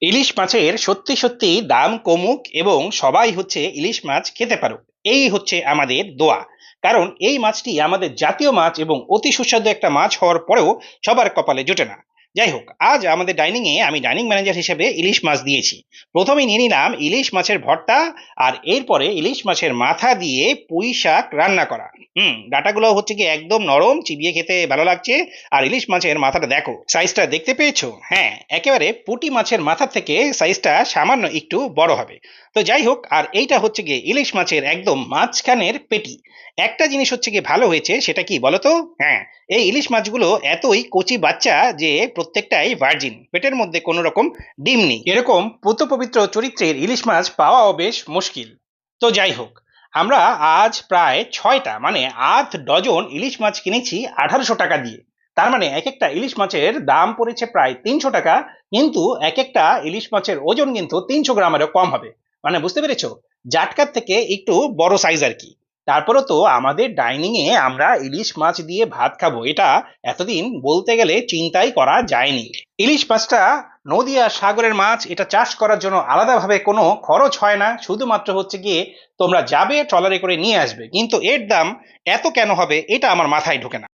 ইলিশ মাছের সত্যি সত্যি দাম কমুক এবং সবাই হচ্ছে ইলিশ মাছ খেতে পারুক। এই হচ্ছে আমাদের দোয়া। কারণ এই মাছটি আমাদের জাতীয় মাছ এবং অতি সুস্বাদু একটা মাছ হওয়ার পরেও সবার কপালে জোটে না। যাই হোক, আজ আমাদের ডাইনিংয়ে আমি ডাইনিং ম্যানেজার হিসেবে ইলিশ মাছ দিয়েছি। প্রথমে নিয়ে নিলাম ইলিশ মাছের ভর্তা আর এরপরে ইলিশ মাছের মাথা দিয়ে পুঁই শাক রান্না করা। হুম, ডাটাগুলো হচ্ছে কি একদম নরম, চিবিয়ে খেতে ভালো লাগছে। আর ইলিশ মাছের মাথাটা দেখো সাইজটা দেখতে পেয়েছ? হ্যাঁ একেবারে পুঁটি মাছের মাথার থেকে সাইজটা সামান্য একটু বড় হবে। তো যাই হোক, আর এইটা হচ্ছে গিয়ে ইলিশ মাছের একদম মাঝখানের পেটি। একটা জিনিস হচ্ছে গিয়ে ভালো হয়েছে, সেটা কি বলতো? হ্যাঁ এই ইলিশ মাছগুলো এতই কচি বাচ্চা যে প্রত্যেকটাই ভার্জিন পেটের মধ্যে কোনো রকম ডিম নেই। এরকম পুত পবিত্র চরিত্রের ইলিশ মাছ পাওয়াও বেশ মুশকিল। তো যাই হোক আমরা আজ প্রায় ছয়টা মানে আট ডজন ইলিশ মাছ কিনেছি আঠারোশো টাকা দিয়ে। তার মানে এক একটা ইলিশ মাছের দাম পড়েছে প্রায় তিনশো টাকা, কিন্তু এক একটা ইলিশ মাছের ওজন কিন্তু তিনশো গ্রামেরও কম হবে। মানে বুঝতে পেরেছ? জাটকার থেকে একটু বড় সাইজ আর কি। তারপরও তো আমাদের ডাইনিং এ আমরা ইলিশ মাছ দিয়ে ভাত খাব, এটা এতদিন বলতে গেলে চিন্তাই করা যায়নি। ইলিশ মাছটা নদী আর সাগরের মাছ, এটা চাষ করার জন্য আলাদাভাবে কোনো খরচ হয় না। শুধুমাত্র হচ্ছে গিয়ে তোমরা যাবে, ট্রলারে করে নিয়ে আসবে। কিন্তু এর দাম এত কেন হবে, এটা আমার মাথায় ঢোকে না।